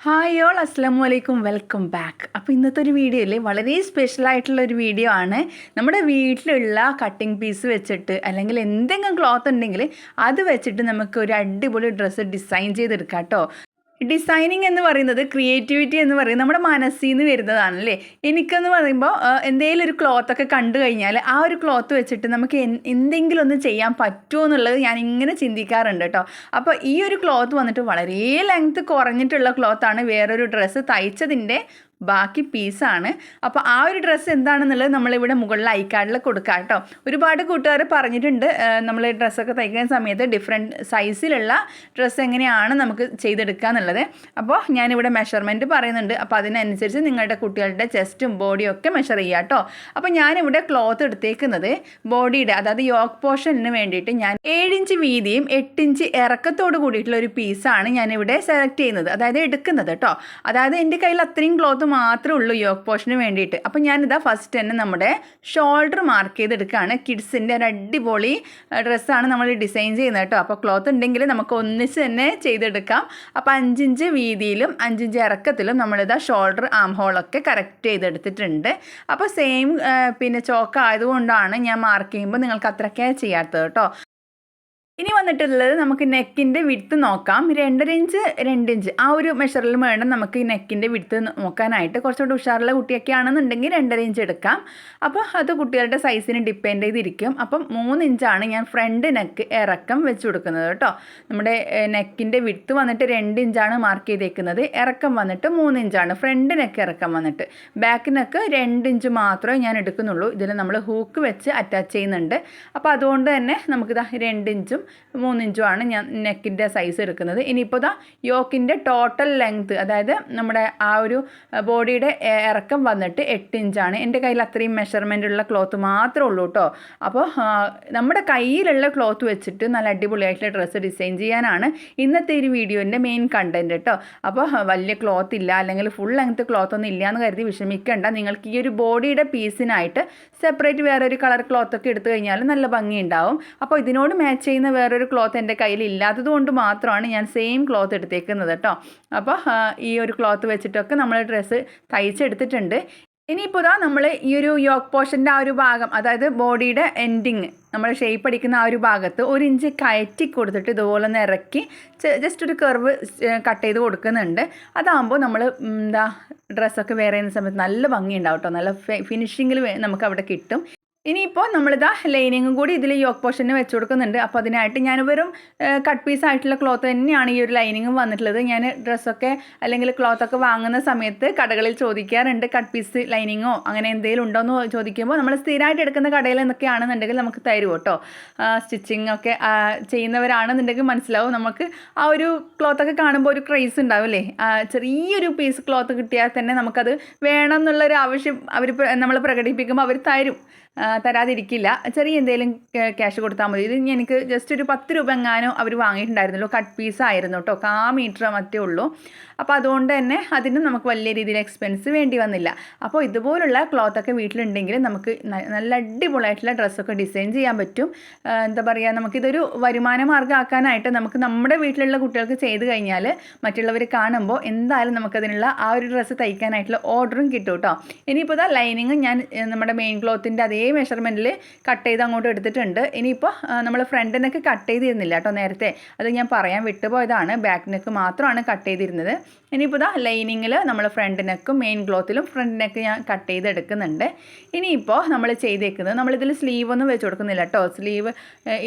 Hi all അസ്സാം വലൈക്കും welcome back അപ്പോൾ ഇന്നത്തെ ഒരു വീഡിയോയിൽ വളരെ സ്പെഷ്യൽ ആയിട്ടുള്ള ഒരു വീഡിയോ ആണ്. നമ്മുടെ വീട്ടിലുള്ള കട്ടിംഗ് പീസ് വെച്ചിട്ട് അല്ലെങ്കിൽ എന്തെങ്കിലും ക്ലോത്ത് ഉണ്ടെങ്കിൽ അത് വെച്ചിട്ട് നമുക്ക് ഒരു അടിപൊളി ഡ്രസ്സ് ഡിസൈൻ ചെയ്തെടുക്കാം കേട്ടോ ഡിസൈനിങ് എന്ന് പറയുന്നത് ക്രിയേറ്റിവിറ്റി എന്ന് പറയുന്നത് നമ്മുടെ മനസ്സിൽ നിന്ന് വരുന്നതാണല്ലേ? എനിക്കെന്ന് പറയുമ്പോൾ എന്തെങ്കിലും ഒരു ക്ലോത്ത് ഒക്കെ കണ്ടു കഴിഞ്ഞാൽ ആ ഒരു ക്ലോത്ത് വെച്ചിട്ട് നമുക്ക് എന്തെങ്കിലും ഒന്ന് ചെയ്യാൻ പറ്റുമോ എന്നുള്ളത് ഞാൻ ഇങ്ങനെ ചിന്തിക്കാറുണ്ട് കേട്ടോ അപ്പോൾ ഈ ഒരു ക്ലോത്ത് വന്നിട്ട് വളരെ ലെങ്ത് കുറഞ്ഞിട്ടുള്ള ക്ലോത്താണ് വേറൊരു ഡ്രസ്സ് തയ്ച്ചതിന്റെ ബാക്കി പീസാണ്. അപ്പോൾ ആ ഒരു ഡ്രസ്സ് എന്താണെന്നുള്ളത് നമ്മളിവിടെ മുകളിൽ ഐക്കാർഡിൽ കൊടുക്കാം കേട്ടോ. ഒരുപാട് കൂട്ടുകാർ പറഞ്ഞിട്ടുണ്ട് നമ്മൾ ഡ്രസ്സൊക്കെ തയ്ക്കുന്ന സമയത്ത് ഡിഫറെന്റ് സൈസിലുള്ള ഡ്രസ്സ് എങ്ങനെയാണ് നമുക്ക് ചെയ്തെടുക്കുക എന്നുള്ളത്. അപ്പോൾ ഞാനിവിടെ മെഷർമെന്റ് പറയുന്നുണ്ട്. അപ്പോൾ അതിനനുസരിച്ച് നിങ്ങളുടെ കുട്ടികളുടെ ചെസ്റ്റും ബോഡിയും ഒക്കെ മെഷർ ചെയ്യുക കേട്ടോ. അപ്പോൾ ഞാനിവിടെ ക്ലോത്ത് എടുത്തേക്കുന്നത് ബോഡിയുടെ അതായത് യോക്ക് പോർഷനിന് വേണ്ടിയിട്ട് ഞാൻ ഏഴിഞ്ച് വീതിയും എട്ടിഞ്ച് ഇറക്കത്തോട് കൂടിയിട്ടുള്ള ഒരു പീസാണ് ഞാനിവിടെ സെലക്ട് ചെയ്യുന്നത്. അതായത് എടുക്കുന്നത് കേട്ടോ. അതായത് എന്റെ കയ്യിൽ അത്രയും ക്ലോത്ത് മാത്രമേ ഉള്ളൂ യോക്ക് പോർഷന് വേണ്ടിയിട്ട്. അപ്പോൾ ഞാനിതാ ഫസ്റ്റ് തന്നെ നമ്മുടെ ഷോൾഡർ മാർക്ക് ചെയ്തെടുക്കുകയാണ് കിഡ്സിന്റെ ഒരു അടിപൊളി ഡ്രസ്സാണ് നമ്മൾ ഡിസൈൻ ചെയ്യുന്നത് കേട്ടോ. അപ്പോൾ ക്ലോത്ത് ഉണ്ടെങ്കിൽ നമുക്ക് ഒന്നിച്ച് തന്നെ ചെയ്തെടുക്കാം. അപ്പോൾ അഞ്ചിഞ്ച് വീതിയിലും അഞ്ചിഞ്ച് ഇറക്കത്തിലും നമ്മളിതാ ഷോൾഡർ ആം ഹോളൊക്കെ കറക്റ്റ് ചെയ്തെടുത്തിട്ടുണ്ട്. അപ്പോൾ സെയിം പിന്നെ ചോക്ക ആയതുകൊണ്ടാണ് ഞാൻ മാർക്ക് ചെയ്യുമ്പോൾ നിങ്ങൾക്ക് അത്രയ്ക്കേ ചെയ്യാത്തത് കേട്ടോ. ഇനി വന്നിട്ടുള്ളത് നമുക്ക് നെക്കിന്റെ വിടുത്ത് നോക്കാം. രണ്ടര ഇഞ്ച് രണ്ട് ഇഞ്ച് ആ ഒരു മെഷറിൽ വേണം നമുക്ക് ഈ നെക്കിന്റെ വിടുത്ത് നോക്കാനായിട്ട്. കുറച്ചുകൂടി ഉഷാറുള്ള കുട്ടിയൊക്കെ ആണെന്നുണ്ടെങ്കിൽ രണ്ടര ഇഞ്ച് എടുക്കാം. അപ്പോൾ അത് കുട്ടികളുടെ സൈസിന് ഡിപ്പെൻഡ് ചെയ്തിരിക്കും. അപ്പം മൂന്ന് ഇഞ്ചാണ് ഞാൻ ഫ്രണ്ട് നെക്ക് ഇറക്കം വെച്ച് കൊടുക്കുന്നത് കേട്ടോ. നമ്മുടെ നെക്കിന്റെ വിടുത്ത് വന്നിട്ട് രണ്ട് ഇഞ്ചാണ് മാർക്ക് ചെയ്തേക്കുന്നത്. ഇറക്കം വന്നിട്ട് മൂന്ന് ഇഞ്ചാണ് ഫ്രണ്ട് നെക്ക് ഇറക്കം വന്നിട്ട്. ബാക്ക് നെക്ക് രണ്ട് ഇഞ്ച് മാത്രമേ ഞാൻ എടുക്കുന്നുള്ളൂ. ഇതിൽ നമ്മൾ ഹൂക്ക് വെച്ച് അറ്റാച്ച് ചെയ്യുന്നുണ്ട്. അപ്പോൾ അതുകൊണ്ട് തന്നെ നമുക്കിതാ രണ്ട് ഇഞ്ചും മൂന്ന് ഇഞ്ചുമാണ് ഞാൻ നെക്കിന്റെ സൈസ് എടുക്കുന്നത്. ഇനിയിപ്പോൾ ദാ യോക്കിന്റെ ടോട്ടൽ ലെങ്ത് അതായത് നമ്മുടെ ആ ഒരു ബോഡിയുടെ ഇറക്കം വന്നിട്ട് എട്ട് ഇഞ്ചാണ് എന്റെ കയ്യിൽ അത്രയും മെഷർമെന്റ് ഉള്ള ക്ലോത്ത് മാത്രമേ ഉള്ളൂ കേട്ടോ അപ്പോൾ നമ്മുടെ കയ്യിലുള്ള ക്ലോത്ത് വെച്ചിട്ട് നല്ല അടിപൊളിയായിട്ടുള്ള ഡ്രസ്സ് ഡിസൈൻ ചെയ്യാനാണ് ഇന്നത്തെ ഒരു വീഡിയോന്റെ മെയിൻ കണ്ടന്റ് കേട്ടോ അപ്പോൾ വലിയ ക്ലോത്ത് ഇല്ല അല്ലെങ്കിൽ ഫുൾ ലെങ്ത് ക്ലോത്ത് ഒന്നും ഇല്ല എന്ന് കരുതി വിഷമിക്കേണ്ട. നിങ്ങൾക്ക് ഈ ഒരു ബോഡിയുടെ പീസിനായിട്ട് സെപ്പറേറ്റ് വേറൊരു കളർ ക്ലോത്ത് ഒക്കെ എടുത്തു കഴിഞ്ഞാൽ നല്ല ഭംഗി ഉണ്ടാവും അപ്പോൾ ഇതിനോട് മാച്ച് ചെയ്യുന്ന വേറൊരു ക്ലോത്ത് എന്റെ കയ്യിൽ ഇല്ലാത്തത് കൊണ്ട് മാത്രമാണ് ഞാൻ സെയിം ക്ലോത്ത് എടുത്തേക്കുന്നത് കേട്ടോ അപ്പോൾ ഈ ഒരു ക്ലോത്ത് വെച്ചിട്ടൊക്കെ നമ്മൾ ഡ്രസ്സ് തയ്ച്ചെടുത്തിട്ടുണ്ട്. ഇനിയിപ്പോൾ ഇതാ നമ്മൾ ഈ ഒരു യോക്ക് പോർഷന്റെ ആ ഒരു ഭാഗം അതായത് ബോഡിയുടെ എൻഡിങ് നമ്മൾ ഷേപ്പ് അടിക്കുന്ന ആ ഒരു ഭാഗത്ത് ഒരു ഇഞ്ച് കയറ്റി കൊടുത്തിട്ട് ഇതുപോലെ ഒന്ന് ഇറക്കി ജസ്റ്റ് ഒരു കർവ് കട്ട് ചെയ്ത് കൊടുക്കുന്നുണ്ട്. അതാകുമ്പോൾ നമ്മൾ എന്താ ഡ്രസ്സൊക്കെ വേറെ ചെയ്യുന്ന സമയത്ത് നല്ല ഭംഗിയുണ്ടാവും കേട്ടോ നല്ല ഫിനിഷിങ്ങിൽ നമുക്ക് അവിടെ കിട്ടും. ഇനിയിപ്പോൾ നമ്മളിതാ ലൈനിങ്ങും കൂടി ഇതിൽ യോക്ക് പോർഷന് വെച്ച് കൊടുക്കുന്നുണ്ട്. അപ്പോൾ അതിനായിട്ട് ഞാൻ വെറും കട്ട് പീസ് ആയിട്ടുള്ള ക്ലോത്ത് തന്നെയാണ് ഈ ഒരു ലൈനിങ്ങും വന്നിട്ടുള്ളത്. ഞാൻ ഡ്രസ്സൊക്കെ അല്ലെങ്കിൽ ക്ലോത്തൊക്കെ വാങ്ങുന്ന സമയത്ത് കടകളിൽ ചോദിക്കാറുണ്ട് കട്ട് പീസ് ലൈനിങ്ങോ അങ്ങനെ എന്തെങ്കിലും ഉണ്ടോ? എന്ന് ചോദിക്കുമ്പോൾ നമ്മൾ സ്ഥിരമായിട്ട് എടുക്കുന്ന കടയിൽ എന്നൊക്കെയാണെന്നുണ്ടെങ്കിൽ നമുക്ക് തരുമോ കേട്ടോ സ്റ്റിച്ചിങ് ഒക്കെ ചെയ്യുന്നവരാണെന്നുണ്ടെങ്കിൽ മനസ്സിലാവും നമുക്ക് ആ ഒരു ക്ലോത്തൊക്കെ കാണുമ്പോൾ ഒരു ക്രൈസ് ഉണ്ടാവില്ലേ ചെറിയൊരു പീസ് ക്ലോത്ത് കിട്ടിയാൽ തന്നെ നമുക്കത് വേണം എന്നുള്ളൊരു ആവശ്യം അവർ നമ്മൾ പ്രകടിപ്പിക്കുമ്പോൾ അവർ തരും. തരാതിരിക്കില്ല. ചെറിയ എന്തെങ്കിലും ക്യാഷ് കൊടുത്താൽ മതി. ഇത് എനിക്ക് ജസ്റ്റ് ഒരു പത്ത് രൂപ എങ്ങാനും അവർ വാങ്ങിയിട്ടുണ്ടായിരുന്നല്ലോ. കട്ട് പീസ് ആയിരുന്നു കേട്ടോ കാ മീറ്റർ മറ്റേ ഉള്ളൂ. അപ്പോൾ അതുകൊണ്ട് തന്നെ അതിന് നമുക്ക് വലിയ രീതിയിൽ എക്സ്പെൻസ് വേണ്ടി വന്നില്ല. അപ്പോൾ ഇതുപോലുള്ള ക്ലോത്തൊക്കെ വീട്ടിലുണ്ടെങ്കിൽ നമുക്ക് നല്ല അടിപൊളിയായിട്ടുള്ള ഡ്രസ്സൊക്കെ ഡിസൈൻ ചെയ്യാൻ പറ്റും. എന്താ പറയുക നമുക്കിതൊരു വരുമാന മാർഗമാക്കാനായിട്ട് നമുക്ക് നമ്മുടെ വീട്ടിലുള്ള കുട്ടികൾക്ക് ചെയ്ത് കഴിഞ്ഞാൽ മറ്റുള്ളവർ കാണുമ്പോൾ എന്തായാലും നമുക്കതിനുള്ള ആ ഒരു ഡ്രസ്സ് തയ്ക്കാനായിട്ടുള്ള ഓർഡറും കിട്ടും കേട്ടോ ഇനിയിപ്പോൾ ഇതാ ലൈനിങ് ഞാൻ നമ്മുടെ മെയിൻ ക്ലോത്തിന്റെ അതേ മെഷർമെന്റിൽ കട്ട് ചെയ്ത് അങ്ങോട്ട് എടുത്തിട്ടുണ്ട്. ഇനിയിപ്പോൾ നമ്മൾ ഫ്രണ്ട് നെക്ക് കട്ട് ചെയ്തിരുന്നില്ല കേട്ടോ നേരത്തെ. അത് ഞാൻ പറയാൻ വിട്ടുപോയതാണ്. ബാക്ക് നെക്ക് മാത്രമാണ് കട്ട് ചെയ്തിരുന്നത്. ഇനിയിപ്പോൾ ഇതാ ലൈനിങ്ങിൽ നമ്മൾ ഫ്രണ്ട് നെക്കും മെയിൻ ക്ലോത്തിലും ഫ്രണ്ട് നെക്ക് ഞാൻ കട്ട് ചെയ്തെടുക്കുന്നുണ്ട്. ഇനിയിപ്പോൾ നമ്മൾ ചെയ്തേക്കുന്നത് നമ്മളിതിൽ സ്ലീവ് ഒന്നും വെച്ച് കൊടുക്കുന്നില്ല കേട്ടോ സ്ലീവ്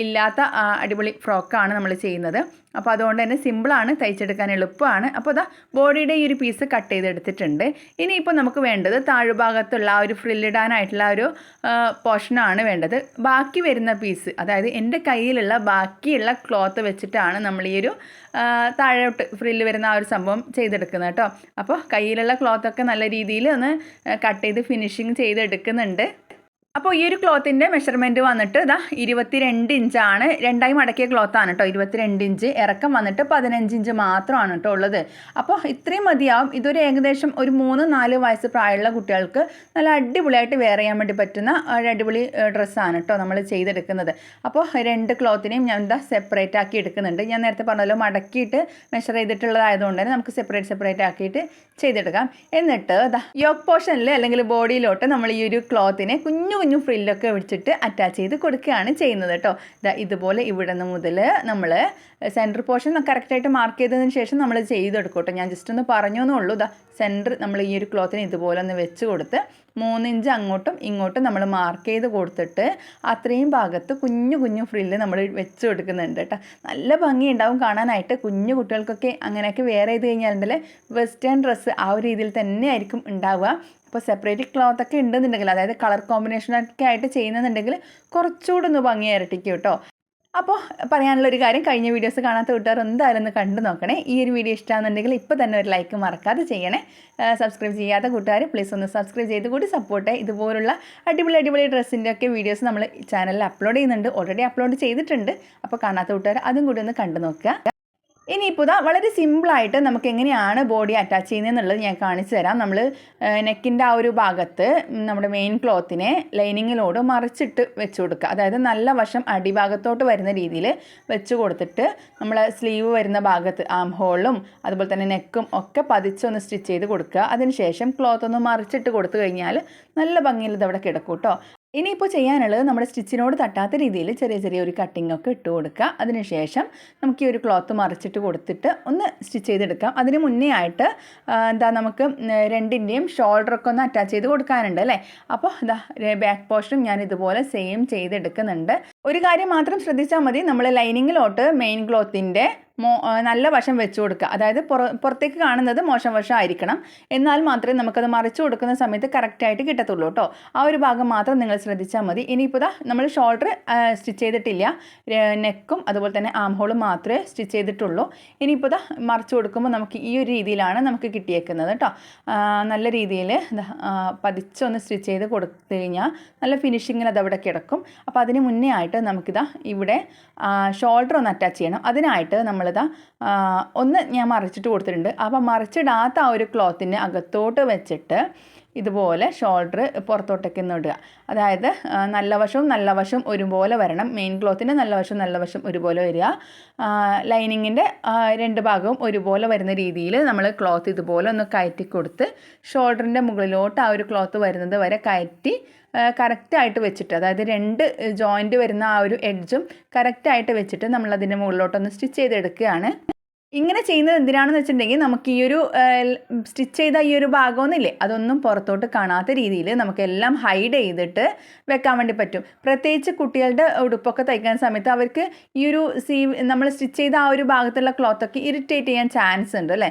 ഇല്ലാത്ത അടിപൊളി ഫ്രോക്കാണ് നമ്മൾ ചെയ്യുന്നത്. അപ്പോൾ അതുകൊണ്ട് തന്നെ സിമ്പിളാണ് തയ്ച്ചെടുക്കാൻ എളുപ്പമാണ്. അപ്പോൾ അതാ ബോഡിയുടെ ഈ ഒരു പീസ് കട്ട് ചെയ്തെടുത്തിട്ടുണ്ട്. ഇനിയിപ്പോൾ നമുക്ക് വേണ്ടത് താഴ്ഭാഗത്തുള്ള ആ ഒരു ഫ്രില്ലിടാനായിട്ടുള്ള ഒരു പോർഷനാണ് വേണ്ടത്. ബാക്കി വരുന്ന പീസ് അതായത് എന്റെ കയ്യിലുള്ള ബാക്കിയുള്ള ക്ലോത്ത് വെച്ചിട്ടാണ് നമ്മൾ ഈ ഒരു താഴോട്ട് ഫ്രില്ല് വരുന്ന ആ ഒരു സംഭവം ചെയ്തെടുക്കുന്നത് കേട്ടോ. അപ്പോൾ കയ്യിലുള്ള ക്ലോത്തൊക്കെ നല്ല രീതിയിൽ ഒന്ന് കട്ട് ചെയ്ത് ഫിനിഷിങ് ചെയ്തെടുക്കുന്നുണ്ട്. അപ്പോൾ ഈ ഒരു ക്ലോത്തിന്റെ മെഷർമെന്റ് വന്നിട്ട് ഇതാ ഇരുപത്തിരണ്ട് ഇഞ്ചാണ് രണ്ടായി മടക്കിയ ക്ലോത്താണ് കേട്ടോ ഇരുപത്തിരണ്ട് ഇഞ്ച് ഇറക്കം വന്നിട്ട് പതിനഞ്ച് ഇഞ്ച് മാത്രമാണ് കേട്ടോ ഉള്ളത്. അപ്പോൾ ഇത്രയും മതിയാവും. ഇതൊരു ഏകദേശം ഒരു മൂന്ന് നാല് വയസ്സ് പ്രായമുള്ള കുട്ടികൾക്ക് നല്ല അടിപൊളിയായിട്ട് വെയർ ചെയ്യാൻ വേണ്ടി പറ്റുന്ന ഒരു അടിപൊളി ഡ്രസ്സാണ് കേട്ടോ നമ്മൾ ചെയ്തെടുക്കുന്നത്. അപ്പോൾ രണ്ട് ക്ലോത്തിനെയും ഞാൻ എന്താ സെപ്പറേറ്റ് ആക്കി എടുക്കുന്നുണ്ട്. ഞാൻ നേരത്തെ പറഞ്ഞല്ലോ മടക്കിയിട്ട് മെഷർ ചെയ്തിട്ടുള്ളതായതുകൊണ്ട് തന്നെ നമുക്ക് സെപ്പറേറ്റ് സെപ്പറേറ്റ് ആക്കിയിട്ട് ചെയ്തെടുക്കാം. എന്നിട്ട് യോക്ക് പോർഷനിൽ അല്ലെങ്കിൽ ബോഡിയിലോട്ട് നമ്മൾ ഈ ഒരു ക്ലോത്തിനെ കുഞ്ഞു കുഞ്ഞു ഫ്രില്ലൊക്കെ വെച്ചിട്ട് അറ്റാച്ച് ചെയ്ത് കൊടുക്കുകയാണ് ചെയ്യുന്നത് കേട്ടോ ഇതാ ഇതുപോലെ ഇവിടെ നിന്ന് മുതൽ നമ്മൾ സെന്റർ പോർഷൻ കറക്റ്റായിട്ട് മാർക്ക് ചെയ്തതിന് ശേഷം നമ്മൾ ചെയ്തെടുക്കും കേട്ടോ ഞാൻ ജസ്റ്റ് ഒന്ന് പറഞ്ഞു എന്നുള്ളൂ ഇതാ സെന്റർ നമ്മൾ ഈ ഒരു ക്ലോത്തിന് ഇതുപോലെ ഒന്ന് വെച്ച് കൊടുത്ത് മൂന്ന് ഇഞ്ച് അങ്ങോട്ടും ഇങ്ങോട്ടും നമ്മൾ മാർക്ക് ചെയ്ത് കൊടുത്തിട്ട് അത്രയും ഭാഗത്ത് കുഞ്ഞു കുഞ്ഞു ഫ്രില്ല് നമ്മൾ വെച്ച് കൊടുക്കുന്നുണ്ട് കേട്ടോ. നല്ല ഭംഗിയുണ്ടാവും കാണാനായിട്ട്. കുഞ്ഞു കുട്ടികൾക്കൊക്കെ അങ്ങനെയൊക്കെ വേറെ ചെയ്ത് കഴിഞ്ഞാൽ വെസ്റ്റേൺ ഡ്രസ്സ് ആ ഒരു രീതിയിൽ തന്നെ ആയിരിക്കും ഉണ്ടാവുക. അപ്പോൾ സെപ്പറേറ്റ് ക്ലോത്ത് ഒക്കെ ഉണ്ടെന്നുണ്ടെങ്കിൽ അതായത് കളർ കോമ്പിനേഷനൊക്കെ ആയിട്ട് ചെയ്യുന്നുണ്ടെങ്കിൽ കുറച്ചുകൂടെ ഒന്ന് ഭംഗി ഇരട്ടിക്കും കേട്ടോ. അപ്പോൾ പറയാനുള്ള ഒരു കാര്യം കഴിഞ്ഞ വീഡിയോസ് കാണാത്ത കൂട്ടുകാർ എന്തായാലും ഒന്ന് കണ്ടു നോക്കണേ. ഈ ഒരു വീഡിയോ ഇഷ്ടമാണെന്നുണ്ടെങ്കിൽ ഇപ്പോൾ തന്നെ ഒരു ലൈക്ക് മറക്കാതെ ചെയ്യണേ. സബ്സ്ക്രൈബ് ചെയ്യാത്ത കൂട്ടുകാർ പ്ലീസ് ഒന്ന് സബ്സ്ക്രൈബ് ചെയ്ത് കൂടി സപ്പോർട്ട് ഇതുപോലുള്ള അടിപൊളി അടിപൊളി ഡ്രസ്സിന്റെ ഒക്കെ വീഡിയോസ് നമ്മൾ ചാനലിൽ അപ്ലോഡ് ചെയ്യുന്നുണ്ട്. ഓൾറെഡി അപ്ലോഡ് ചെയ്തിട്ടുണ്ട്. അപ്പോൾ കാണാത്ത കൂട്ടുകാർ അതും കൂടി ഒന്ന് കണ്ടു നോക്കുക. ഇനിയിപ്പോൾ ഇതാ വളരെ സിമ്പിളായിട്ട് നമുക്ക് എങ്ങനെയാണ് ബോഡി അറ്റാച്ച് ചെയ്യുന്നതെന്നുള്ളത് ഞാൻ കാണിച്ചു തരാം. നമ്മൾ നെക്കിന്റെ ആ ഒരു ഭാഗത്ത് നമ്മുടെ മെയിൻ ക്ലോത്തിനെ ലൈനിങ്ങിലോട് മറിച്ചിട്ട് വെച്ച് കൊടുക്കുക. അതായത് നല്ല വശം അടിഭാഗത്തോട്ട് വരുന്ന രീതിയിൽ വെച്ച് കൊടുത്തിട്ട് നമ്മൾ സ്ലീവ് വരുന്ന ഭാഗത്ത് ആം ഹോളും അതുപോലെ തന്നെ നെക്കും ഒക്കെ പതിച്ചൊന്ന് സ്റ്റിച്ച് ചെയ്ത് കൊടുക്കുക. അതിനുശേഷം ക്ലോത്ത് ഒന്ന് മറിച്ചിട്ട് കൊടുത്തു കഴിഞ്ഞാൽ നല്ല ഭംഗിയിൽ ഇതവിടെ കിടക്കും കേട്ടോ ഇനിയിപ്പോൾ ചെയ്യാനുള്ളത് നമ്മുടെ സ്റ്റിച്ചിനോട് തട്ടാത്ത രീതിയിൽ ചെറിയ ചെറിയ ഒരു കട്ടിംഗ് ഒക്കെ ഇട്ട് കൊടുക്കുക. അതിനുശേഷം നമുക്ക് ഈ ഒരു ക്ലോത്ത് മറിച്ചിട്ട് കൊടുത്തിട്ട് ഒന്ന് സ്റ്റിച്ച് ചെയ്തെടുക്കാം. അതിന് മുന്നേ ആയിട്ട് എന്താ നമുക്ക് രണ്ടിന്റെയും ഷോൾഡറൊക്കെ ഒന്ന് അറ്റാച്ച് ചെയ്ത് കൊടുക്കാനുണ്ട് അല്ലേ? അപ്പോൾ ഇതാ ബാക്ക് പോർഷനും ഞാൻ ഇതുപോലെ സെയിം ചെയ്തെടുക്കുന്നുണ്ട്. ഒരു കാര്യം മാത്രം ശ്രദ്ധിച്ചാൽ മതി. നമ്മൾ ലൈനിങ്ങിലോട്ട് മെയിൻ ക്ലോത്തിന്റെ നല്ല വശം വെച്ചു കൊടുക്കുക. അതായത് പുറ പുറത്തേക്ക് കാണുന്നത് മോശം വശം ആയിരിക്കണം എന്നാൽ മാത്രമേ നമുക്കത് മറിച്ചു കൊടുക്കുന്ന സമയത്ത് കറക്റ്റായിട്ട് കിട്ടത്തുള്ളൂ കേട്ടോ. ആ ഒരു ഭാഗം മാത്രം നിങ്ങൾ ശ്രദ്ധിച്ചാൽ മതി. ഇനിയിപ്പോൾ നമ്മൾ ഷോൾഡർ സ്റ്റിച്ച് ചെയ്തിട്ടില്ല. നെക്കും അതുപോലെ തന്നെ ആം ഹോളും മാത്രമേ സ്റ്റിച്ച് ചെയ്തിട്ടുള്ളൂ. ഇനിയിപ്പോൾ ഇതാ മറിച്ച് കൊടുക്കുമ്പോൾ നമുക്ക് ഈ ഒരു രീതിയിലാണ് നമുക്ക് കിട്ടിയേക്കുന്നത് കേട്ടോ. നല്ല രീതിയിൽ പതിച്ചൊന്ന് സ്റ്റിച്ച് ചെയ്ത് കൊടുത്തു കഴിഞ്ഞാൽ നല്ല ഫിനിഷിങ്ങിൽ അതവിടെ കിടക്കും. അപ്പോൾ അതിന് മുന്നേ ആയിട്ട് നമുക്കിതാ ഇവിടെ ഷോൾഡർ ഒന്ന് അറ്റാച്ച് ചെയ്യണം. അതിനായിട്ട് നമ്മൾ നമ്മളിതാ ഒന്ന് ഞാൻ മറിച്ചിട്ട് കൊടുത്തിട്ടുണ്ട്. അപ്പം മറിച്ചിടാത്ത ആ ഒരു ക്ലോത്തിനെ അകത്തോട്ട് വെച്ചിട്ട് ഇതുപോലെ ഷോൾഡർ പുറത്തോട്ടേക്ക് ഒന്ന് ഇടുക അതായത് നല്ല വശവും നല്ല വശവും ഒരുപോലെ വരണം. മെയിൻ ക്ലോത്തിന്റെ നല്ല വശവും നല്ല വശം ഒരുപോലെ വരിക. ലൈനിങ്ങിന്റെ രണ്ട് ഭാഗവും ഒരുപോലെ വരുന്ന രീതിയിൽ നമ്മൾ ക്ലോത്ത് ഇതുപോലെ ഒന്ന് കയറ്റി കൊടുത്ത് ഷോൾഡറിന്റെ മുകളിലോട്ട് ആ ഒരു ക്ലോത്ത് വരുന്നത് വരെ കയറ്റി കറക്റ്റായിട്ട് വെച്ചിട്ട് അതായത് രണ്ട് ജോയിന്റ് വരുന്ന ആ ഒരു എഡ്ജും കറക്റ്റായിട്ട് വെച്ചിട്ട് നമ്മൾ അതിന്റെ മുകളിലോട്ടൊന്ന് സ്റ്റിച്ച് ചെയ്തെടുക്കുകയാണ്. ഇങ്ങനെ ചെയ്യുന്നത് എന്തിനാണെന്ന് വെച്ചിട്ടുണ്ടെങ്കിൽ നമുക്ക് ഈ ഒരു സ്റ്റിച്ച് ചെയ്ത ഈ ഒരു ഭാഗമൊന്നുമില്ലേ അതൊന്നും പുറത്തോട്ട് കാണാത്ത രീതിയിൽ നമുക്കെല്ലാം ഹൈഡ് ചെയ്തിട്ട് വെക്കാൻ വേണ്ടി പറ്റും. പ്രത്യേകിച്ച് കുട്ടികളുടെ ഉടുപ്പൊക്കെ തയ്ക്കുന്ന സമയത്ത് അവർക്ക് ഈ ഒരു സീ നമ്മൾ സ്റ്റിച്ച് ചെയ്ത ആ ഒരു ഭാഗത്തുള്ള ക്ലോത്തൊക്കെ ഇറിറ്റേറ്റ് ചെയ്യാൻ ചാൻസ് ഉണ്ട് അല്ലേ?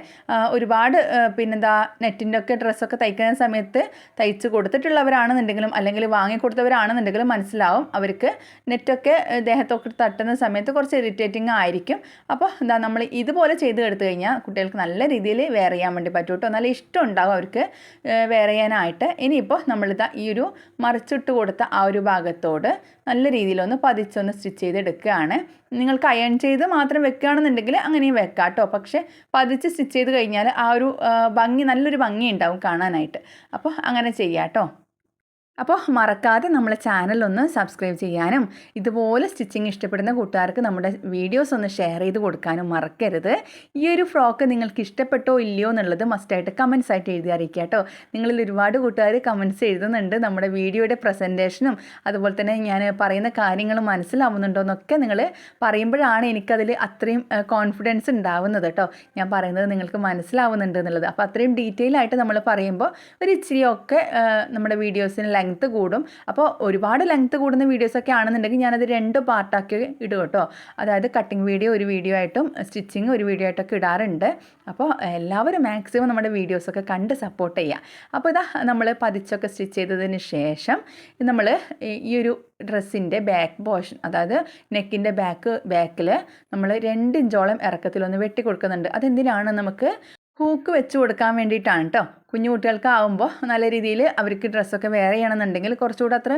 ഒരുപാട് പിന്നെന്താ നെറ്റിന്റെ ഒക്കെ ഡ്രസ്സൊക്കെ തയ്ക്കുന്ന സമയത്ത് തയ്ച്ച് കൊടുത്തിട്ടുള്ളവരാണെന്നുണ്ടെങ്കിലും അല്ലെങ്കിൽ വാങ്ങിക്കൊടുത്തവരാണെന്നുണ്ടെങ്കിലും മനസ്സിലാവും അവർക്ക് നെറ്റൊക്കെ ദേഹത്തൊക്കെ തട്ടുന്ന സമയത്ത് കുറച്ച് ഇറിറ്റേറ്റിംഗ് ആയിരിക്കും. അപ്പോൾ എന്താ നമ്മൾ ഇതുപോലെ ഇതുപോലെ ചെയ്ത് എടുത്തു കഴിഞ്ഞാൽ കുട്ടികൾക്ക് നല്ല രീതിയിൽ വെയർ ചെയ്യാൻ വേണ്ടി പറ്റും കേട്ടോ. നല്ല ഇഷ്ടം ഉണ്ടാകും അവർക്ക് വെയർ ചെയ്യാനായിട്ട്. ഇനിയിപ്പോൾ നമ്മളിതാ ഈ ഒരു മറിച്ചിട്ട് കൊടുത്ത ആ ഒരു ഭാഗത്തോട് നല്ല രീതിയിലൊന്ന് പതിച്ചൊന്ന് സ്റ്റിച്ച് ചെയ്തെടുക്കുകയാണ് നിങ്ങൾക്ക് അയൺ ചെയ്ത് മാത്രം വെക്കുകയാണെന്നുണ്ടെങ്കിൽ അങ്ങനെയും വെക്കാം കേട്ടോ. പക്ഷേ പതിച്ച് സ്റ്റിച്ച് ചെയ്ത് കഴിഞ്ഞാൽ ആ ഒരു ഭംഗി നല്ലൊരു ഭംഗി ഉണ്ടാവും കാണാനായിട്ട്. അപ്പോൾ അങ്ങനെ ചെയ്യാം കേട്ടോ. അപ്പോൾ മറക്കാതെ നമ്മളെ ചാനലൊന്ന് സബ്സ്ക്രൈബ് ചെയ്യാനും ഇതുപോലെ സ്റ്റിച്ചിങ് ഇഷ്ടപ്പെടുന്ന കൂട്ടുകാർക്ക് നമ്മുടെ വീഡിയോസ് ഒന്ന് ഷെയർ ചെയ്ത് കൊടുക്കാനും മറക്കരുത്. ഈ ഒരു ഫ്രോക്ക് നിങ്ങൾക്ക് ഇഷ്ടപ്പെട്ടോ ഇല്ലയോ എന്നുള്ളത് മസ്റ്റായിട്ട് കമൻസ് ആയിട്ട് എഴുതി അറിയിക്കുക കേട്ടോ. നിങ്ങളിൽ ഒരുപാട് കൂട്ടുകാർ കമൻസ് എഴുതുന്നുണ്ട്. നമ്മുടെ വീഡിയോയുടെ പ്രസന്റേഷനും അതുപോലെ തന്നെ ഞാൻ പറയുന്ന കാര്യങ്ങൾ മനസ്സിലാവുന്നുണ്ടോ എന്നൊക്കെ നിങ്ങൾ പറയുമ്പോഴാണ് എനിക്കതിൽ അത്രയും കോൺഫിഡൻസ് ഉണ്ടാവുന്നത് കേട്ടോ. ഞാൻ പറയുന്നത് നിങ്ങൾക്ക് മനസ്സിലാവുന്നുണ്ട് എന്നുള്ളത്. അപ്പോൾ അത്രയും ഡീറ്റെയിൽ ആയിട്ട് നമ്മൾ പറയുമ്പോൾ ഒരു ഇച്ചിരിയൊക്കെ നമ്മുടെ വീഡിയോസിന് ലെങ്ത്ത് കൂടും. അപ്പോൾ ഒരുപാട് ലെങ്ത്ത് കൂടുന്ന വീഡിയോസൊക്കെ ആണെന്നുണ്ടെങ്കിൽ ഞാനത് രണ്ട് പാർട്ടാക്കി ഇടും കേട്ടോ. അതായത് കട്ടിങ് വീഡിയോ ഒരു വീഡിയോ ആയിട്ടും സ്റ്റിച്ചിങ് ഒരു വീഡിയോ ആയിട്ടൊക്കെ ഇടാറുണ്ട്. അപ്പോൾ എല്ലാവരും മാക്സിമം നമ്മുടെ വീഡിയോസൊക്കെ കണ്ട് സപ്പോർട്ട് ചെയ്യുക അപ്പോൾ ഇതാ നമ്മൾ പതിച്ചൊക്കെ സ്റ്റിച്ച് ചെയ്തതിന് ശേഷം നമ്മൾ ഈ ഒരു ഡ്രസ്സിന്റെ ബാക്ക് പോർഷൻ അതായത് നെക്കിന്റെ ബാക്ക് ബാക്കിൽ നമ്മൾ രണ്ട് ഇഞ്ചോളം ഇറക്കത്തിലൊന്ന് വെട്ടി കൊടുക്കുന്നുണ്ട് അതെന്തിനാണ് നമുക്ക് ഹൂക്ക് വെച്ച് കൊടുക്കാൻ വേണ്ടിയിട്ടാണ് കേട്ടോ കുഞ്ഞു കുട്ടികൾക്കാവുമ്പോൾ നല്ല രീതിയിൽ അവർക്ക് ഡ്രസ്സൊക്കെ വേറെ ചെയ്യണമെന്നുണ്ടെങ്കിൽ കുറച്ചുകൂടെ അത്ര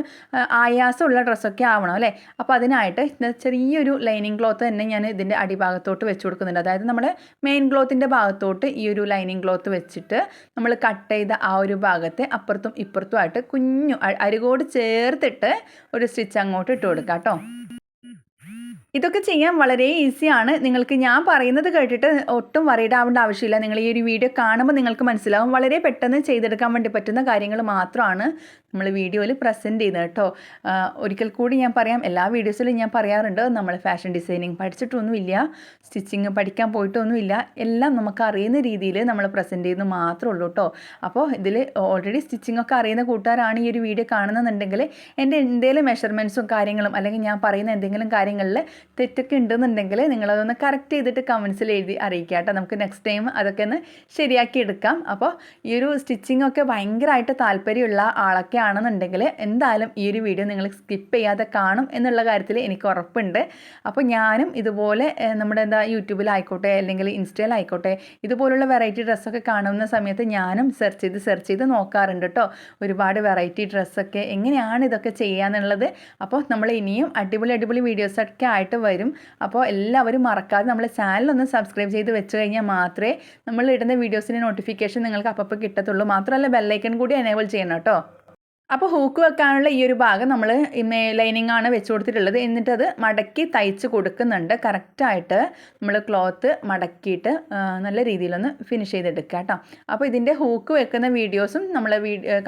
ആയാസമുള്ള ഡ്രസ്സൊക്കെ ആവണം അല്ലേ? അപ്പോൾ അതിനായിട്ട് ചെറിയൊരു ലൈനിങ് ക്ലോത്ത് തന്നെ ഞാൻ ഇതിന്റെ അടിഭാഗത്തോട്ട് വെച്ച് കൊടുക്കുന്നുണ്ട്. അതായത് നമ്മുടെ മെയിൻ ക്ലോത്തിന്റെ ഭാഗത്തോട്ട് ഈ ഒരു ലൈനിങ് ക്ലോത്ത് വെച്ചിട്ട് നമ്മൾ കട്ട് ചെയ്ത ആ ഒരു ഭാഗത്തെ അപ്പുറത്തും ഇപ്പുറത്തുമായിട്ട് കുഞ്ഞു അരികോട് ചേർത്തിട്ട് ഒരു സ്റ്റിച്ച് അങ്ങോട്ട് ഇട്ട് കൊടുക്കാം കേട്ടോ ഇതൊക്കെ ചെയ്യാൻ വളരെ ഈസിയാണ്. നിങ്ങൾക്ക് ഞാൻ പറയുന്നത് കേട്ടിട്ട് ഒട്ടും വറീഡ് ആവശ്യമില്ല. നിങ്ങൾ ഈ ഒരു വീഡിയോ കാണുമ്പോൾ നിങ്ങൾക്ക് മനസ്സിലാവും. വളരെ പെട്ടെന്ന് ചെയ്തെടുക്കാൻ വേണ്ടി പറ്റുന്ന കാര്യങ്ങൾ മാത്രമാണ്. നമ്മൾ വീഡിയോയിൽ പ്രസന്റ് ചെയ്യുന്നത് കേട്ടോ. ഒരിക്കൽ കൂടി ഞാൻ പറയാം എല്ലാ വീഡിയോസിലും ഞാൻ പറയാറുണ്ട് നമ്മൾ ഫാഷൻ ഡിസൈനിങ് പഠിച്ചിട്ടൊന്നുമില്ല സ്റ്റിച്ചിങ് പഠിക്കാൻ പോയിട്ടൊന്നുമില്ല എല്ലാം നമുക്ക് അറിയുന്ന രീതിയിൽ നമ്മൾ പ്രസന്റ് ചെയ്യുന്നത് മാത്രമേ ഉള്ളൂ കേട്ടോ. അപ്പോൾ ഇതിൽ ഓൾറെഡി സ്റ്റിച്ചിങ് ഒക്കെ അറിയുന്ന കൂട്ടുകാരാണ് ഈ ഒരു വീഡിയോ കാണുന്നുണ്ടെങ്കിൽ എന്റെ എന്തെങ്കിലും മെഷർമെന്റ്സും കാര്യങ്ങളും അല്ലെങ്കിൽ ഞാൻ പറയുന്ന എന്തെങ്കിലും കാര്യങ്ങളിൽ തെറ്റൊക്കെ ഉണ്ടെന്നുണ്ടെങ്കിൽ നിങ്ങളതൊന്ന് കറക്റ്റ് ചെയ്തിട്ട് കമൻസിൽ എഴുതി അറിയിക്കുക കേട്ടോ. നമുക്ക് നെക്സ്റ്റ് ടൈം അതൊക്കെ ഒന്ന് ശരിയാക്കി എടുക്കാം. അപ്പോൾ ഈ ഒരു സ്റ്റിച്ചിങ് ഒക്കെ ഭയങ്കരമായിട്ട് താല്പര്യമുള്ള ആളൊക്കെ ആണെന്നുണ്ടെങ്കിൽ എന്തായാലും ഈ ഒരു വീഡിയോ നിങ്ങൾ സ്കിപ്പ് ചെയ്യാതെ കാണും എന്നുള്ള കാര്യത്തിൽ എനിക്ക് ഉറപ്പുണ്ട്. അപ്പോൾ ഞാനും ഇതുപോലെ നമ്മുടെ എന്താ യൂട്യൂബിലായിക്കോട്ടെ അല്ലെങ്കിൽ ഇൻസ്റ്റയിലായിക്കോട്ടെ ഇതുപോലുള്ള വെറൈറ്റി ഡ്രസ്സൊക്കെ കാണുന്ന സമയത്ത് ഞാനും സെർച്ച് ചെയ്ത് സെർച്ച് ചെയ്ത് നോക്കാറുണ്ട് കേട്ടോ ഒരുപാട് വെറൈറ്റി ഡ്രസ്സൊക്കെ എങ്ങനെയാണ് ഇതൊക്കെ ചെയ്യാന്നുള്ളത് അപ്പോൾ നമ്മൾ ഇനിയും അടിപൊളി അടിപൊളി വീഡിയോസൊക്കെ ആയിട്ട് വരും. അപ്പോൾ എല്ലാവരും മറക്കാതെ നമ്മളെ ചാനലൊന്ന് സബ്സ്ക്രൈബ് ചെയ്ത് വെച്ച് കഴിഞ്ഞാൽ മാത്രമേ നമ്മൾ ഇടുന്ന വീഡിയോസിന്റെ നോട്ടിഫിക്കേഷൻ നിങ്ങൾക്ക് അപ്പോൾ കിട്ടത്തുള്ളൂ. മാത്രമല്ല ബെല്ലൈക്കൺ കൂടി എനേബിൾ ചെയ്യണം കേട്ടോ അപ്പോൾ ഹൂക്ക് വെക്കാനുള്ള ഈ ഒരു ഭാഗം നമ്മൾ ലൈനിങ് ആണ് വെച്ച് കൊടുത്തിട്ടുള്ളത്. എന്നിട്ടത് മടക്കി തയ്ച്ച് കൊടുക്കുന്നുണ്ട്. കറക്റ്റായിട്ട് നമ്മൾ ക്ലോത്ത് മടക്കിയിട്ട് നല്ല രീതിയിലൊന്ന് ഫിനിഷ് ചെയ്തെടുക്കുക കേട്ടോ. അപ്പോൾ ഇതിന്റെ ഹൂക്ക് വെക്കുന്ന വീഡിയോസും നമ്മൾ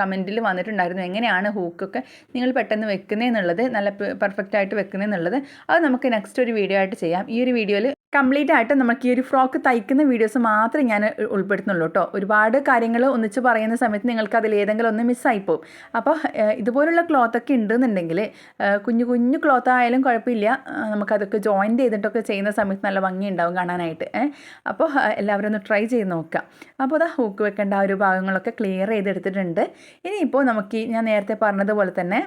കമന്റിൽ വന്നിട്ടുണ്ടായിരുന്നു. എങ്ങനെയാണ് ഹൂക്കൊക്കെ നിങ്ങൾ പെട്ടെന്ന് വെക്കുന്നതെന്നുള്ളത് നല്ല പെർഫെക്റ്റ് ആയിട്ട് വെക്കുന്നതെന്നുള്ളത് അത് നമുക്ക് നെക്സ്റ്റ് ഒരു വീഡിയോ ആയിട്ട് ചെയ്യാം. ഈ ഒരു വീഡിയോയിൽ കംപ്ലീറ്റ് ആയിട്ട് നമുക്ക് ഈ ഒരു ഫ്രോക്ക് തയ്ക്കുന്ന വീഡിയോസ് മാത്രമേ ഞാൻ ഉൾപ്പെടുത്തുന്നുള്ളൂ കേട്ടോ. ഒരുപാട് കാര്യങ്ങൾ ഒന്നിച്ച് പറയുന്ന സമയത്ത് നിങ്ങൾക്ക് അതിൽ ഏതെങ്കിലും ഒന്ന് മിസ്സായി പോകും അപ്പോൾ ഇതുപോലുള്ള ക്ലോത്തൊക്കെ ഉണ്ടെന്നുണ്ടെങ്കിൽ കുഞ്ഞു കുഞ്ഞു ക്ലോത്ത് ആയാലും കുഴപ്പമില്ല. നമുക്കതൊക്കെ ജോയിൻ ചെയ്തിട്ടൊക്കെ ചെയ്യുന്ന സമയത്ത് നല്ല ഭംഗി ഉണ്ടാവും കാണാനായിട്ട് അപ്പോൾ എല്ലാവരും ഒന്ന് ട്രൈ ചെയ്ത് നോക്കാം. അപ്പോൾ അതാ ഹൂക്ക് വെക്കേണ്ട ആ ഒരു ഭാഗങ്ങളൊക്കെ ക്ലിയർ ചെയ്തെടുത്തിട്ടുണ്ട്. ഇനിയിപ്പോൾ നമുക്ക് ഞാൻ നേരത്തെ പറഞ്ഞതുപോലെ തന്നെ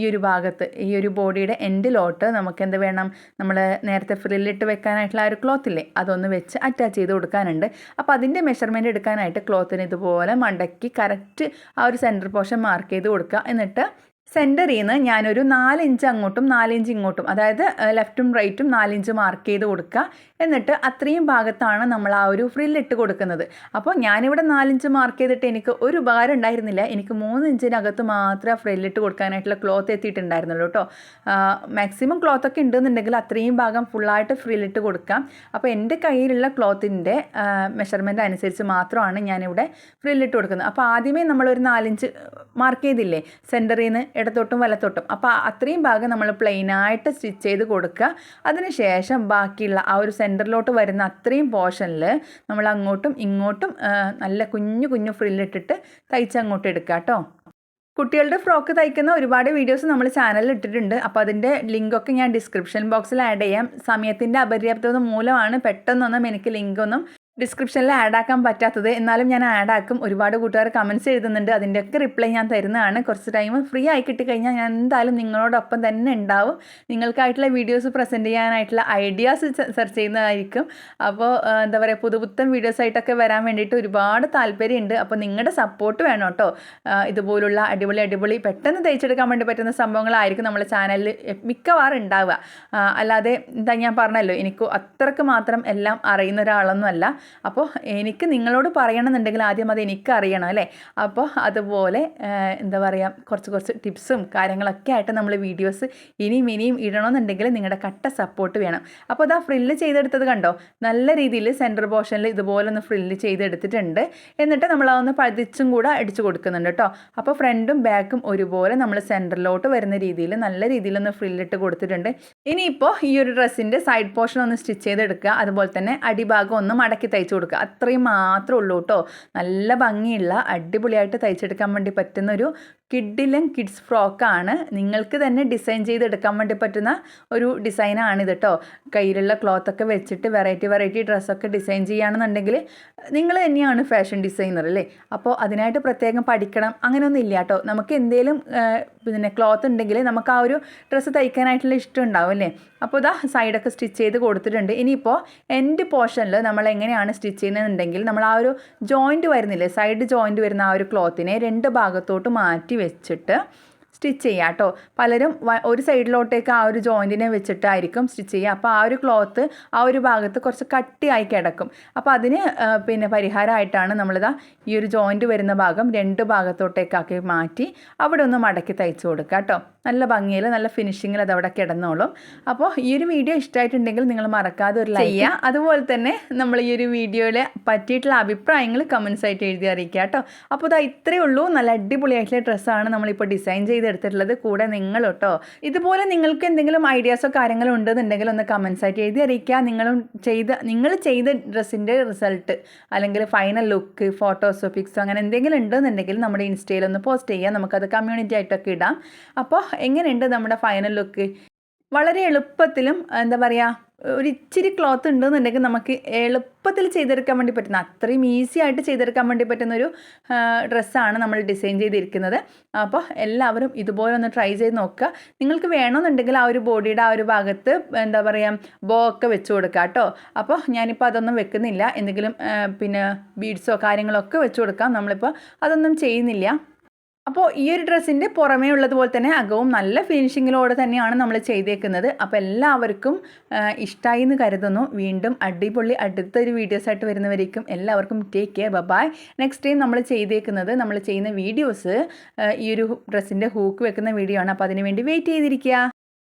ഈ ഒരു ഭാഗത്ത് ഈ ഒരു ബോഡിയുടെ എൻഡിലോട്ട് നമുക്ക് എന്ത് വേണം? നമ്മൾ നേരത്തെ ഫ്രില്ലിട്ട് വെക്കാനായിട്ടുള്ള ആ ഒരു ക്ലോത്ത് ഇല്ലേ അതൊന്ന് വെച്ച് അറ്റാച്ച് ചെയ്ത് കൊടുക്കാനുണ്ട്. അപ്പോൾ അതിന്റെ മെഷർമെന്റ് എടുക്കാനായിട്ട് ക്ലോത്തിന് ഇതുപോലെ മടക്കി കറക്റ്റ് ആ ഒരു സെന്റർ പോർഷൻ മാർക്ക് ചെയ്ത് കൊടുക്കുക. എന്നിട്ട് സെന്ററിൽ നിന്ന് ഞാനൊരു നാലിഞ്ച് അങ്ങോട്ടും നാലിഞ്ച് ഇങ്ങോട്ടും അതായത് ലെഫ്റ്റും റൈറ്റും നാലിഞ്ച് മാർക്ക് ചെയ്ത് കൊടുക്കുക. എന്നിട്ട് അത്രയും ഭാഗത്താണ് നമ്മൾ ആ ഒരു ഫ്രില്ലിട്ട് കൊടുക്കുന്നത്. അപ്പോൾ ഞാനിവിടെ നാലിഞ്ച് മാർക്ക് ചെയ്തിട്ട് എനിക്ക് ഒരു ഉപകാരം ഉണ്ടായിരുന്നില്ല. എനിക്ക് മൂന്ന് ഇഞ്ചിനകത്ത് മാത്രമേ ഫ്രില്ലിട്ട് കൊടുക്കാനായിട്ടുള്ള ക്ലോത്ത് എത്തിയിട്ടുണ്ടായിരുന്നുള്ളൂ കേട്ടോ. മാക്സിമം ക്ലോത്ത് ഒക്കെ ഉണ്ടെന്നുണ്ടെങ്കിൽ അത്രയും ഭാഗം ഫുള്ളായിട്ട് ഫ്രില്ലിട്ട് കൊടുക്കാം. അപ്പോൾ എന്റെ കയ്യിലുള്ള ക്ലോത്തിന്റെ മെഷർമെന്റ് അനുസരിച്ച് മാത്രമാണ് ഞാനിവിടെ ഫ്രില്ലിട്ട് കൊടുക്കുന്നത്. അപ്പോൾ ആദ്യമേ നമ്മളൊരു നാലിഞ്ച് മാർക്ക് ചെയ്തില്ലേ സെന്ററിൽ നിന്ന് ഇടത്തോട്ടും വലത്തോട്ടും. അപ്പോൾ അത്രയും ഭാഗം നമ്മൾ പ്ലെയിനായിട്ട് സ്റ്റിച്ച് ചെയ്ത് കൊടുക്കുക. അതിനുശേഷം ബാക്കിയുള്ള ആ ഒരു സെന്ററിലോട്ട് വരുന്ന അത്രയും പോർഷനിൽ നമ്മൾ അങ്ങോട്ടും ഇങ്ങോട്ടും നല്ല കുഞ്ഞു കുഞ്ഞു ഫ്രില്ലിട്ടിട്ട് തയ്ച്ച് അങ്ങോട്ട് എടുക്കുക കേട്ടോ കുട്ടികളുടെ ഫ്രോക്ക് തയ്ക്കുന്ന ഒരുപാട് വീഡിയോസ് നമ്മൾ ചാനലിൽ ഇട്ടിട്ടുണ്ട്. അപ്പോൾ അതിന്റെ ലിങ്കൊക്കെ ഞാൻ ഡിസ്ക്രിപ്ഷൻ ബോക്സിൽ ആഡ് ചെയ്യാം. സമയത്തിന്റെ അപര്യാപ്തത മൂലമാണ് പെട്ടെന്നൊന്നും എനിക്ക് ലിങ്കൊന്നും ഡിസ്ക്രിപ്ഷനിൽ ആഡ് ആക്കാൻ പറ്റാത്തത്. എന്നാലും ഞാൻ ആഡ് ആക്കും ഒരുപാട് കൂട്ടുകാർ കമൻസ് എഴുതുന്നുണ്ട്. അതിന്റെയൊക്കെ റിപ്ലൈ ഞാൻ തരുന്നതാണ്. കുറച്ച് ടൈം ഫ്രീ ആയി കിട്ടിക്കഴിഞ്ഞാൽ ഞാൻ എന്തായാലും നിങ്ങളോടൊപ്പം തന്നെ ഉണ്ടാവും. നിങ്ങൾക്കായിട്ടുള്ള വീഡിയോസ് പ്രസന്റ് ചെയ്യാനായിട്ടുള്ള ഐഡിയാസ് സെർച്ച് ചെയ്യുന്നതായിരിക്കും. അപ്പോൾ എന്താ പറയുക പുതുപുത്തൻ വീഡിയോസ് ആയിട്ടൊക്കെ വരാൻ വേണ്ടിയിട്ട് ഒരുപാട് താല്പര്യമുണ്ട്. അപ്പോൾ നിങ്ങളുടെ സപ്പോർട്ട് വേണം കേട്ടോ. ഇതുപോലുള്ള അടിപൊളി അടിപൊളി പെട്ടെന്ന് തയ്ച്ചെടുക്കാൻ വേണ്ടി പറ്റുന്ന സംഭവങ്ങളായിരിക്കും നമ്മുടെ ചാനലിൽ മിക്കവാറും ഉണ്ടാവുക. അല്ലാതെ എന്താ ഞാൻ പറഞ്ഞല്ലോ എനിക്ക് അത്രയ്ക്ക് മാത്രം എല്ലാം അറിയുന്ന ഒരാളൊന്നുമല്ല. അപ്പോൾ എനിക്ക് നിങ്ങളോട് പറയണമെന്നുണ്ടെങ്കിൽ ആദ്യം അത് എനിക്ക് അറിയണം അല്ലേ? അപ്പോൾ അതുപോലെ എന്താ പറയുക കുറച്ച് കുറച്ച് ടിപ്സും കാര്യങ്ങളൊക്കെ ആയിട്ട് നമ്മൾ വീഡിയോസ് ഇനിയും ഇനിയും ഇടണമെന്നുണ്ടെങ്കിൽ നിങ്ങളുടെ കട്ട സപ്പോർട്ട് വേണം. അപ്പോൾ അതാ ഫ്രില്ല് ചെയ്തെടുത്തത് കണ്ടോ? നല്ല രീതിയിൽ സെന്റർ പോർഷനിൽ ഇതുപോലെ ഒന്ന് ഫ്രില്ല് ചെയ്തെടുത്തിട്ടുണ്ട്. എന്നിട്ട് നമ്മൾ അതൊന്ന് പതിച്ചും കൂടെ അടിച്ചു കൊടുക്കുന്നുണ്ട് കേട്ടോ. അപ്പോൾ ഫ്രണ്ടും ബാക്കും ഒരുപോലെ നമ്മൾ സെന്ററിലോട്ട് വരുന്ന രീതിയിൽ നല്ല രീതിയിലൊന്ന് ഫ്രില്ലിട്ട് കൊടുത്തിട്ടുണ്ട്. ഇനിയിപ്പോൾ ഈ ഒരു ഡ്രസ്സിന്റെ സൈഡ് പോർഷൻ ഒന്ന് സ്റ്റിച്ച് ചെയ്തെടുക്കുക. അതുപോലെ തന്നെ അടിഭാഗം ഒന്ന് മടക്കി തയ്ച്ചു കൊടുക്കുക. അത്രയും മാത്രമേ ഉള്ളൂ കേട്ടോ. നല്ല ഭംഗിയുള്ള അടിപൊളിയായിട്ട് തയ്ച്ചെടുക്കാൻ വേണ്ടി പറ്റുന്ന ഒരു കിഡിലും കിഡ്സ് ഫ്രോക്കാണ്. നിങ്ങൾക്ക് തന്നെ ഡിസൈൻ ചെയ്തെടുക്കാൻ വേണ്ടി പറ്റുന്ന ഒരു ഡിസൈനാണ് ഇത് കേട്ടോ കയ്യിലുള്ള ക്ലോത്തൊക്കെ വെച്ചിട്ട് വെറൈറ്റി വെറൈറ്റി ഡ്രസ്സൊക്കെ ഡിസൈൻ ചെയ്യുകയാണെന്നുണ്ടെങ്കിൽ നിങ്ങൾ തന്നെയാണ് ഫാഷൻ ഡിസൈനർ അല്ലേ? അപ്പോൾ അതിനായിട്ട് പ്രത്യേകം പഠിക്കണം. അങ്ങനെയൊന്നും ഇല്ല കേട്ടോ. നമുക്ക് എന്തെങ്കിലും പിന്നെ ക്ലോത്ത് ഉണ്ടെങ്കിൽ നമുക്ക് ആ ഒരു ഡ്രസ്സ് തയ്ക്കാനായിട്ടുള്ള ഇഷ്ടം ഉണ്ടാവും അല്ലേ? അപ്പോൾ ഇതാ സൈഡൊക്കെ സ്റ്റിച്ച് ചെയ്ത് കൊടുത്തിട്ടുണ്ട്. ഇനിയിപ്പോൾ എൻഡ് പോർഷനിൽ നമ്മൾ എങ്ങനെയാണ് സ്റ്റിച്ച് ചെയ്യുന്നതെന്നുണ്ടെങ്കിൽ നമ്മൾ ആ ഒരു ജോയിന്റ് വരുന്നില്ലേ? സൈഡ് ജോയിന്റ് വരുന്ന ആ ഒരു ക്ലോത്തിനെ രണ്ട് ഭാഗത്തോട്ട് മാറ്റി വെച്ചിട്ട് സ്റ്റിച്ച് ചെയ്യുക കേട്ടോ. പലരും ഒരു സൈഡിലോട്ടേക്ക് ആ ഒരു ജോയിന്റിനെ വെച്ചിട്ടായിരിക്കും സ്റ്റിച്ച് ചെയ്യുക. അപ്പോൾ ആ ഒരു ക്ലോത്ത് ആ ഒരു ഭാഗത്ത് കുറച്ച് കട്ടിയായി കിടക്കും. അപ്പോൾ അതിന് പിന്നെ പരിഹാരമായിട്ടാണ് നമ്മളിതാ ഈ ഒരു ജോയിന്റ് വരുന്ന ഭാഗം രണ്ട് ഭാഗത്തോട്ടേക്കാക്കി മാറ്റി അവിടെ ഒന്ന് മടക്കി തയ്ച്ചു കൊടുക്കുക കേട്ടോ. നല്ല ഭംഗിയിൽ നല്ല ഫിനിഷിങ്ങിൽ അത് അവിടെ കിടന്നോളും. അപ്പോൾ ഈ ഒരു വീഡിയോ ഇഷ്ടമായിട്ടുണ്ടെങ്കിൽ നിങ്ങൾ മറക്കാതെ ഒരു ലൈക്ക് ചെയ്യുക അതുപോലെ തന്നെ നമ്മൾ ഈ ഒരു വീഡിയോയിൽ പറ്റിയിട്ടുള്ള അഭിപ്രായങ്ങൾ കമൻസ് ആയിട്ട് എഴുതി അറിയിക്കുക കേട്ടോ. അപ്പോൾ ഇതാ ഇത്രയേ ഉള്ളൂ. നല്ല അടിപൊളിയായിട്ടുള്ള ഡ്രസ്സാണ് നമ്മളിപ്പോൾ ഡിസൈൻ ചെയ്തെടുത്തിട്ടുള്ളത് കൂടെ നിങ്ങൾ കേട്ടോ ഇതുപോലെ നിങ്ങൾക്ക് എന്തെങ്കിലും ഐഡിയാസോ കാര്യങ്ങളോ ഉണ്ടെന്നുണ്ടെങ്കിൽ ഒന്ന് കമൻസ് ആയിട്ട് എഴുതി അറിയിക്കുക. നിങ്ങളും ചെയ്ത നിങ്ങൾ ചെയ്ത ഡ്രസ്സിന്റെ റിസൾട്ട് അല്ലെങ്കിൽ ഫൈനൽ ലുക്ക് ഫോട്ടോസോ പിക്സോ അങ്ങനെ എന്തെങ്കിലും ഉണ്ടെന്നുണ്ടെങ്കിൽ നമ്മുടെ ഇൻസ്റ്റയിൽ ഒന്ന് പോസ്റ്റ് ചെയ്യാം നമുക്കത് കമ്മ്യൂണിറ്റി ആയിട്ടൊക്കെ ഇടാം. അപ്പോൾ എങ്ങനെയുണ്ട് നമ്മുടെ ഫൈനൽ ലുക്ക് വളരെ എളുപ്പത്തിലും എന്താ പറയുക ഒരു ഇച്ചിരി ക്ലോത്ത് ഉണ്ടെന്നുണ്ടെങ്കിൽ നമുക്ക് എളുപ്പത്തിൽ ചെയ്തെടുക്കാൻ വേണ്ടി പറ്റുന്ന അത്രയും ഈസി ആയിട്ട് ചെയ്തെടുക്കാൻ വേണ്ടി പറ്റുന്ന ഒരു ഡ്രസ്സാണ് നമ്മൾ ഡിസൈൻ ചെയ്തിരിക്കുന്നത്. അപ്പോൾ എല്ലാവരും ഇതുപോലെ ഒന്ന് ട്രൈ ചെയ്ത് നോക്കുക. നിങ്ങൾക്ക് വേണമെന്നുണ്ടെങ്കിൽ ആ ഒരു ബോഡിയുടെ ആ ഒരു ഭാഗത്ത് എന്താ പറയുക ബോ ഒക്കെ വെച്ച് കൊടുക്കുക കേട്ടോ. അപ്പോൾ ഞാനിപ്പോൾ അതൊന്നും വെക്കുന്നില്ല. എന്തെങ്കിലും പിന്നെ ബീഡ്സോ കാര്യങ്ങളൊക്കെ വെച്ച് കൊടുക്കാം. നമ്മളിപ്പോൾ അതൊന്നും ചെയ്യുന്നില്ല. അപ്പോൾ ഈ ഒരു ഡ്രസ്സിന്റെ പുറമേ ഉള്ളതുപോലെ തന്നെ അകവും നല്ല ഫിനിഷിങ്ങിലോടെ തന്നെയാണ് നമ്മൾ ചെയ്തേക്കുന്നത്. അപ്പോൾ എല്ലാവർക്കും ഇഷ്ടമായി എന്ന് കരുതുന്നു. വീണ്ടും അടിപൊളി അടുത്തൊരു വീഡിയോസ് ആയിട്ട് വരുന്നവരേക്കും എല്ലാവർക്കും take care bye bye next time നമ്മൾ ചെയ്തേക്കുന്നത് നമ്മൾ ചെയ്യുന്ന വീഡിയോസ് ഈ ഒരു ഡ്രസ്സിന്റെ ഹൂക്ക് വെക്കുന്ന വീഡിയോ ആണ്. അപ്പോൾ അതിനുവേണ്ടി വെയിറ്റ് ചെയ്തിരിക്കുക.